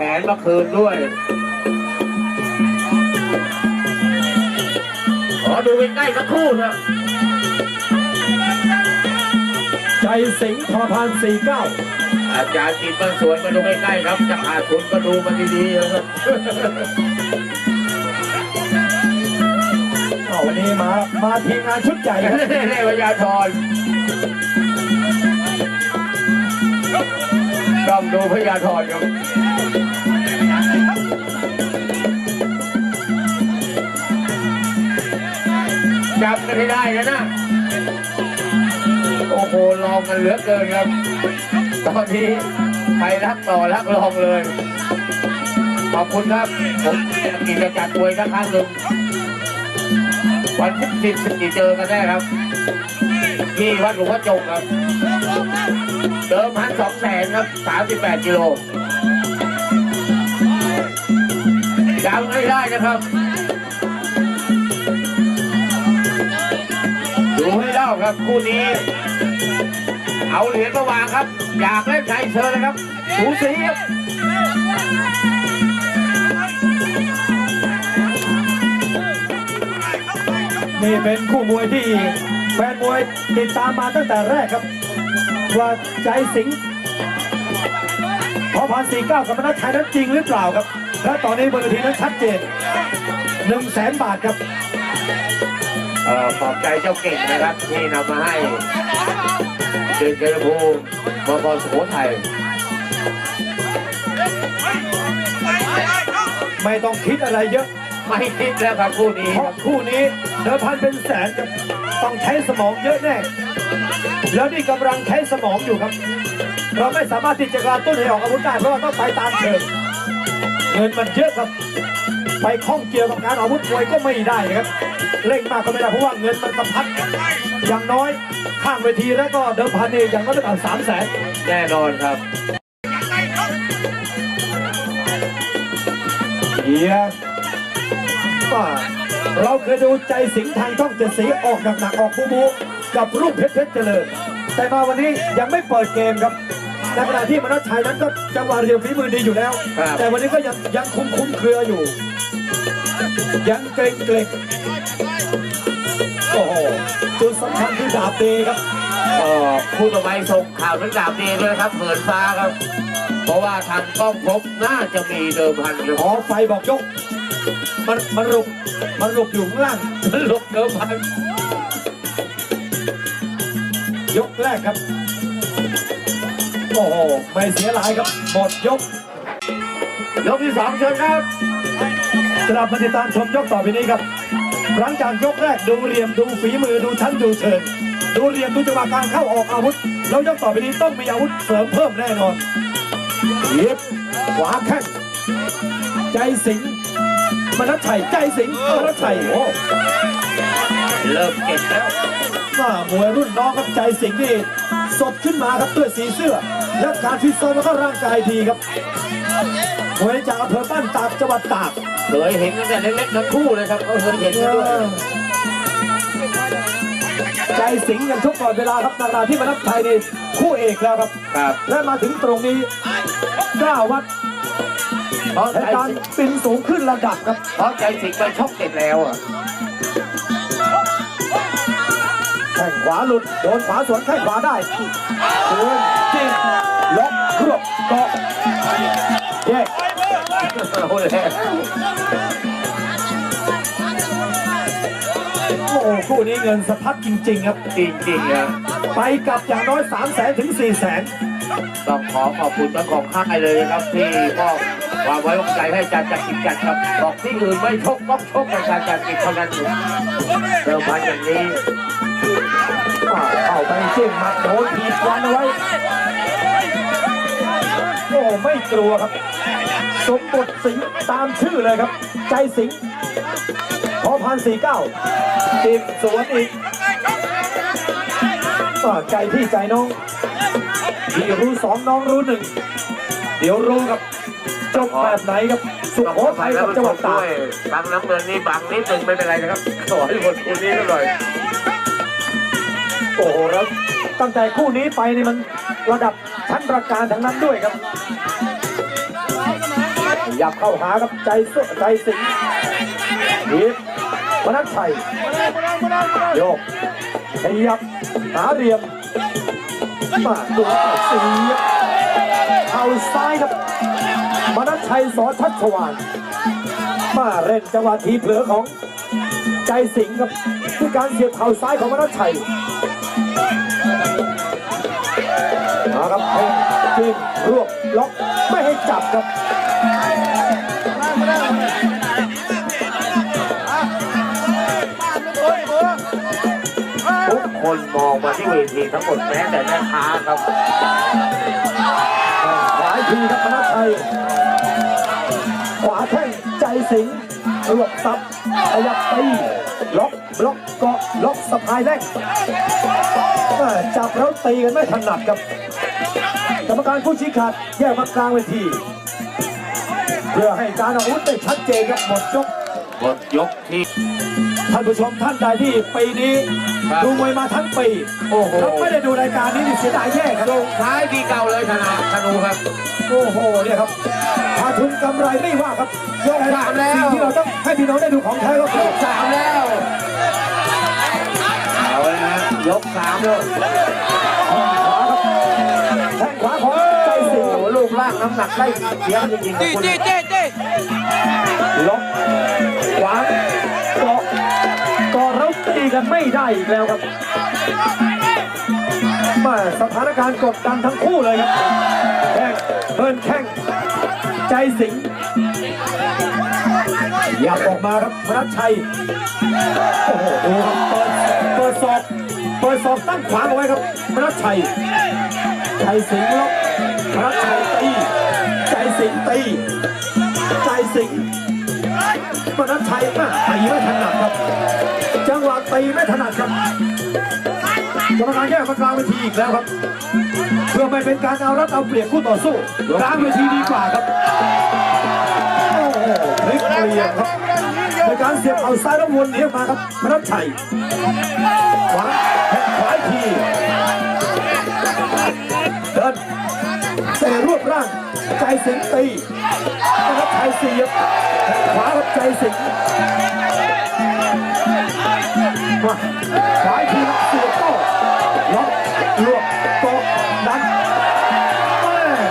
ขนมาคืนด้วย ขอดูใกล้ๆสักครู่นะใจสิงห์ทอพานสี่เก้าอาจารย์กินมันสวยมาดูใกล้ๆครับ จะขาดทุนก็ดูมันดีๆนะครับวันนี้มา มาทีมงานชุดใหญ่ครับเล่พยาธรต้องดูพยาธรครับ จับกันให้ได้นะนะ โอ้โหลองกันเหลือเกินครับ ตอนนี้ใครรักต่อรักลองเลย ขอบคุณครับ ผมกิจะจัดมวยสักครั้งหนึ่งวันที่สิบสี่เจอกันแน่ครับที่วัดหลวงพ่อจงครับ เดิมพันสองแสนครับสามสิบแปดกิโล จำไม่ได้นะครับ ดูให้เล่าครับคู่นี้ เอาเหรียญมาวางครับ อยากเล่นใครเชิญเลยครับสูสีครับนี่เป็นคู่มวยที่แฟนมวยติดตามมาตั้งแต่แรกครับ ว่าใจสิงห์ทอพานสี่เก้ากับมนัสชัยนั้นจริงหรือเปล่าครับ และตอนนี้บนเวทีนั้นชัดเจนหนึ่งแสนบาทครับเอ่อขอบใจเจ้าเก่งนะครับ ที่นำมาให้เดินเจริญภูมิมกสุโขทัยไม่ต้องคิดอะไรเยอะ ไม่คิดแล้วครับคู่นี้เพราะคู่นี้เดิมพันเป็นแสนครับต้องใช้สมองเยอะแน่ แล้วนี่กำลังใช้สมองอยู่ครับ เราไม่สามารถที่จะกระตุ้นให้ออกอาวุธได้เพราะว่าต้องไปตามเชิง เงินมันเยอะครับ ไปข้องเกี่ยวกับการอาวุธมวยก็ไม่ได้ครับเร่งมากก็ไม่ได้เพราะว่าเงินมันสะพัดอย่างน้อยข้างเวทีแล้วก็เดิมพันเองอย่างน้อยต้องสามแสนแน่นอนครับเฮียว่าเราเคยดูใจสิงห์ทางช่องเจ็ดสีออกหนักๆออกบูบูกับรูปเพชรเพชรเจริญ แต่มาวันนี้ยังไม่เปิดเกมครับ ในขณะที่มนัสชัยนั้นก็จังหวะเรียวฝีมือดีอยู่แล้ว ครับ แต่วันนี้ก็ยังยังคุมคุมเครืออยู่ ยังเกรงเกรงโอ้โหจุดสำคัญคือดาบเดครับก็คู่ต่อไปส่งข่าวถึงดาบดีด้วยนะครับเหินฟ้าครับ เพราะว่าทางกล้องพบน่าจะมีเดิมพันอยู่ขอไฟบอกยก มันมันรุกมันรุกอยู่ข้างล่างลบเดิมพันยกแรกครับ โอ้โหไม่เสียหลายครับหมดยก ยกที่สองเชิญครับกลับมาติดตามชมยกต่อไปนี้ครับหลังจากยกแรกดูเหลี่ยมดูฝีมือดูชั้นดูเชิงดูเหลี่ยมดูจังหวะการเข้าออกอาวุธ แล้วยกต่อไปนี้ต้องมีอาวุธเสริมเพิ่มแน่นอนเย็บขวาแข้งใจสิงมนัชัยใจสิงมนัชัยโอ้เริ่มเก็บแล้ว ว่ามวยรุ่นน้องครับใจสิงห์นี่สดขึ้นมาครับด้วยสีเสื้อ และการฟิตซ้อมแล้วก็ร่างกายดีครับมวยจากอำเภอบ้านตากจังหวัดตากเคยเห็นตั้งแต่เล็กๆทั้งคู่เลยครับก็เคยเห็นกันด้วยใจสิงห์ยังชกก่อนเวลาครับนาราที่มนัสชัยนี่คู่เอกแล้วครับครับและมาถึงตรงนี้กล้าวัดเพราะและใจการสิงปินสูงขึ้นระดับครับเพราะใจสิงไปชกเสร็จแล้วอะ ข้งขวาหลุด โดนขวาสวนแข้งขวาได้เดินจิ้มล็อกครวบเกาะแยกโอ้ยโอ้โหคู่นี้เงินสะพัดจริง ๆ ครับ จริงๆนะไปกลับอย่างน้อย3 0 0แสนถึง 4 0 0แสนต้องขอขอบคุณเจ้าของค่ายเลยนะครับ ที่มอบความไว้วางใจให้อาจารย์จักรกิจจัดครับบอกที่อื่นไม่ชกต้องชกในการจัดกิจเท่านั้นเริ่มพันอย่างนี้เข้าไป จิ้มหมัดโดนถีบวันเอาไว้ โอ้ไม่กลัวครับ สมบทสิงตามชื่อเลยครับ ใจสิงพอพันสี่เก้าจิ้มสวนอีกอ่าใจพี่ใจน้องพี่รู้สองน้องรู้หนึ่ง เดี๋ยวรู้ครับจบแบบไหนครับ สุโขทัยกับจังหวัดตากบางน้ำเงินนี่บางนิดหนึ่งไม่เป็นไรนะครับ ขอให้หมดคู่นี้ก็หน่อย โอ้โหแล้วตั้งแต่คู่นี้ไปนี่มันระดับชั้นประการทั้งนั้นด้วยครับยับเข้าหาครับใจสุใจสิงดีบมนัสชัยโยกขยับหาเหลี่ยมมาดูเสียเข่าซ้ายครับมนัสชัยสอชัชวานมาเล่นจังหวะทีเผลอของ ใจสิงครับคือการเสียบเข่าซ้ายของมนัสชัยมาครับเพ่งจิ้มรวบล็อกไม่ให้จับครับทุกคนมองมาที่เวทีทั้งหมดแม้แต่แม่ค้าครับขวาอีกทีครับธนชัยขวาแข้งใจสิงรวบซับขยับตี ล็อกล็อกเกาะล็อกสะพายแรกแม่จับแล้วตีกันไม่ถนัดครับกรรมการผู้ชี้ขาดแยกมากลางเวที เพื่อให้การอาวุธได้ชัดเจนครับหมดยกหมดยกที่ท่านผู้ชมท่านใดที่ปีนี้ครับดูมวยมาทั้งปีโอ้โหถ้าไม่ได้ดูรายการนี้นี่เสียดายแย่ครับลงท้ายปีเก่าเลยธนาธนูครับโอ้โหเนี่ยครับขาดทุนกำไรไม่ว่าครับยกสามแล้วสิ่งที่เราต้องให้พี่น้องได้ดูของแท้ก็คือสาม กสามเลยแข้งขวาของใจสิงโหลูกล่างน้ำหนักได้เสียจริงๆครับคุณล็อกขวางเกาะเกาะแล้วตีกันไม่ได้อีกแล้วครับมาสถานการณ์กดดันทั้งคู่เลยครับแข้งเพิ่นแข้งใจสิงยับออกมาครับพระชัย โอ้โหเปิดเปิดศอก เปิดศอกตั้งขวาเอาไว้ครับพระชัยชัยสิงห์ล็อกพระชัยตีใจสิงห์ตีใจสิงห์พระชัยอ่ตีไม่ถนัดครับ จังหวะตีไม่ถนัดครับกรรมการแยกมากลางเวทีอีกแล้วครับ เพื่อไม่เป็นการเอารัดเอาเปรียบคู่ต่อสู้กลางเวทีดีกว่าครับโอ้โหพลิกเปลี่ยนครับ ในการเสียบเอาซ้ายแล้ววนเลี้ยมาครับพระชัยขวาแทงขวาทีเดินเตะรวบร่างใจสิงตีพระชัยเสียบขวารับใจสิงมาขวาทีเสียบโต้ล็อกรวบโตะดัน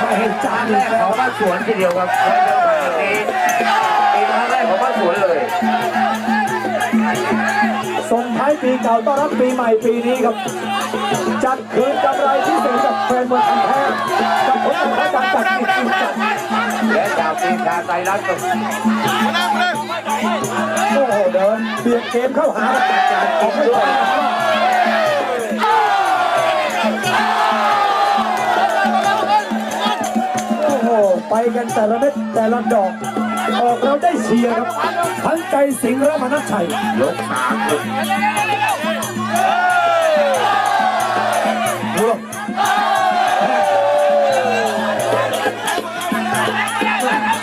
ไม่เห็นจานแรเลยกคขรัอบงบ้าสวนทีเดียวครับเดินทางนี้ ปีเก่าต้อนรับปีใหม่ปีนี้ครับ จัดคืนกำไรที่เศษกับแฟนมวยพันแท้กับผลการแข่งขันจากทีมและจากทีมชาติไทยรัฐก็โอ้โหเดินเบียดเกมเข้าหากับการออกไม่ไหวโอ้โหไปกันแต่ละเม็ดแต่ละดอก ออกเราได้เชียร์ครับทั้งใจสิงห์และมนัสชัยยกสามครับรวม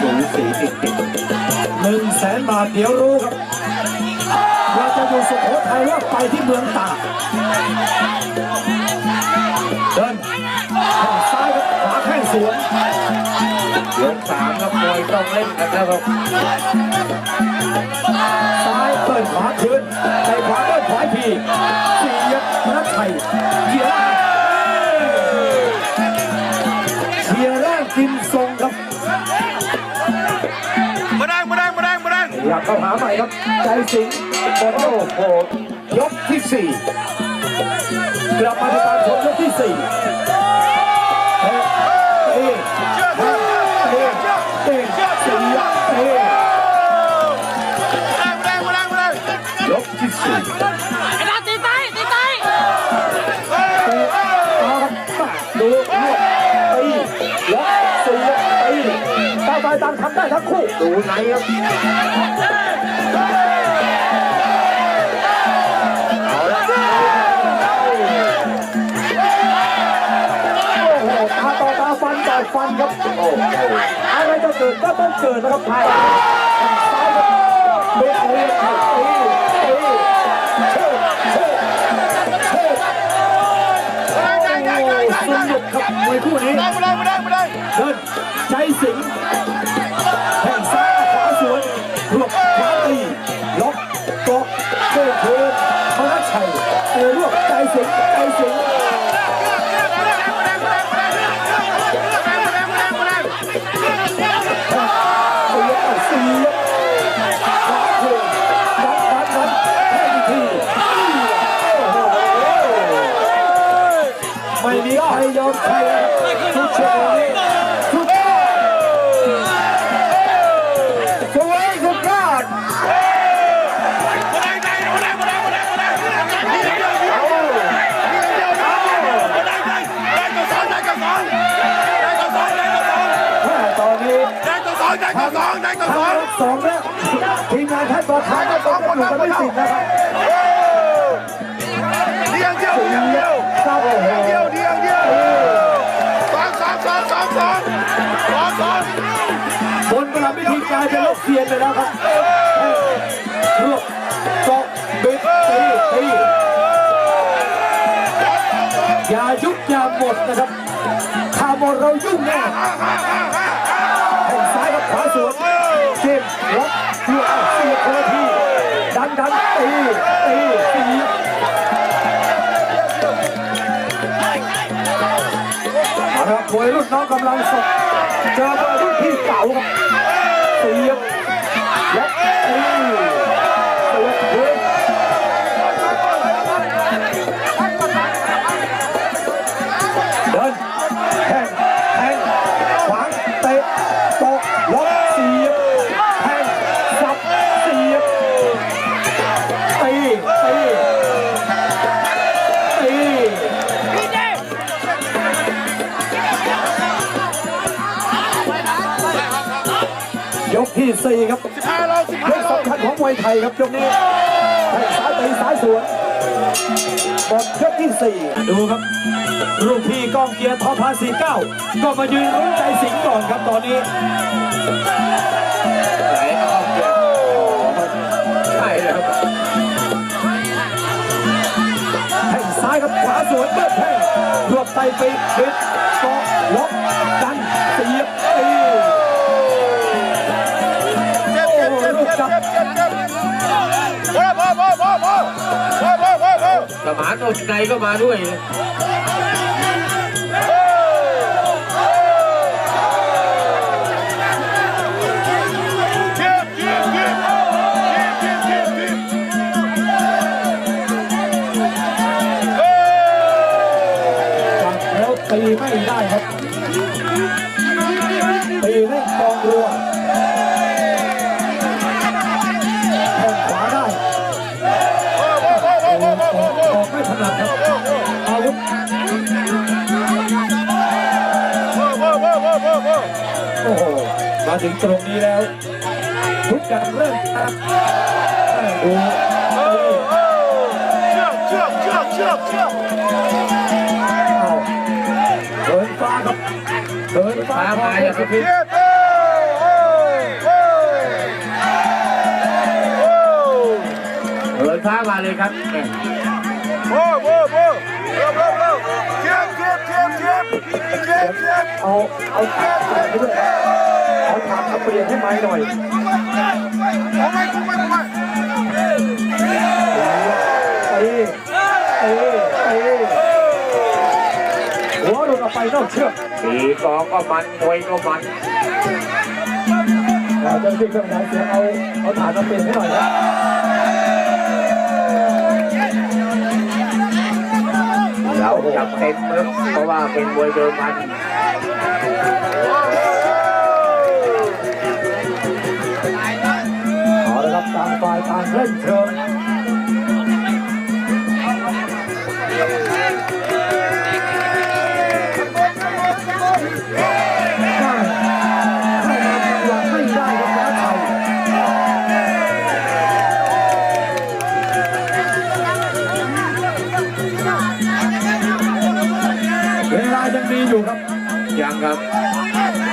สูสีติดติดหนึ่งแสนบาทเดี๋ยวรู้ครับเราจะอยู่สุโขทัยว่าไปที่เมืองตากเดินข้งซ้ายครับขวาแข้งสวน ยกสามครับมวยต้องเล่นกันนะครับซ้ายเปิดขวาคืนใส่ขวาเปิดขวาอีกทีเสียบพระชัยเขียร่างเขียร่างกินทรงครับมาดังมาดังมาดังมาดังอยากเข้าหาใหม่ครับ ใจสิงห์บอลโอ้โหยกที่สี่กลับมาในการชมยกที่สี่ ดูไหนครับเอาละโอ้โหตาต่อตาฟันต่อฟันครับโอ้โหอะไรจะเกิดก็ต้องเกิดนะครับไทยซ้ายครับเบรกเลยตีตีเชิดเชิดเชิดโอ้สนุกครับมวยคู่นี้ไมาดังมาดังมาดังเดินใจสิง องได้ต่อสองได้ต่อสองสองแล้วทีมงานท่านประธานก็ต้องอยู่กันไม่ติดนะครับเดียวเดียวเดียวเดียวเดียวเดียวเดียวสองสองสองสองสองสองสองบนประพิธีกลายเป็นลูกเสียนไปแล้วครับรวบเกบิดตีตีอย่ายุบอย่าหมดนะครับถ้าหมดเรายุ่งแน่ ข้าสวนเกมล็อกเพื่อเสียบคนละทีดันดันตีตีตีเอาละครับมวยรุ่นน้องกำลังสดเจอมวยรุ่นพี่เก่าครับเสียบล็อกตีเสียบเฮ้ยเดิน 14 ครับ15โล15สำคัญของมวยไทยครับยกนี้แข้งซ้ายตีซ้ายสวนหมดยกที่ 4 ดูครับลูกพี่ก้องเกียร์ทอพาสีเก้าก็มายืนรุ้นใจสิงก่อนครับตอนนี้แทงซ้ายครับขวาสวนเบิดแทงรวบไตปีปิดเกอะล็อก สมานอดในก็มาด้วย ถึงตรงนี้แล้ว ทุกการเริ่มตัดโอ้เชือเชือเชือเชือเชือเดินฟ้าครับเดินฟ้าไปครับพี่เดินฟ้ามาเลยครับโบ้โบ้โบ้เร็วเร็วเร็วเทียบเทียบเทียบเทียบเทียบเอาเอาเทีย เอาถาดมาเปลี่ยนให้ไม้หน่อยเอาไม่กูไม่กูไม่ตีตีตีหัวหลุดออกไปนอกเชือกสีกองก็มันมวยก็มันเราจะที่เครื่องไหนเสียเอาเอาถาดมาเปลี่ยนให้หน่อยนะเราจับเต็มครับเพราะว่าเป็นมวยเดิมพัน ต่างฝ่ายต่างเล่นเชิงเวลายังมีอยู่ครับ ยังครับ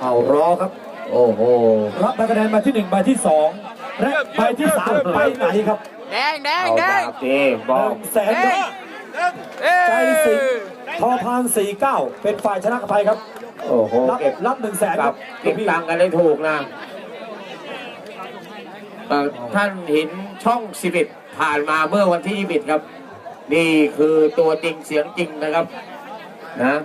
เอารอครับ โอ้โห รับใบคะแนนมาที่หนึ่งใบที่สองและใบที่สามไปไหนครับแดงแดงเอาแดดางบเต้บหอกนึ่งแสนครับใจสิงห์ทอพานสี่เก้าเป็นฝ่ายชนะไปครับ โอ้โหรับเก็บรับหนึ่งแสนคครัรับบเก็บตังค์กันได้ถูกนะเอ่อท่านเห็นช่องสิบิผ่านมาเมื่อวันที่ยี่สิบครับ นี่คือตัวจริงเสียงจริงนะครับ นะ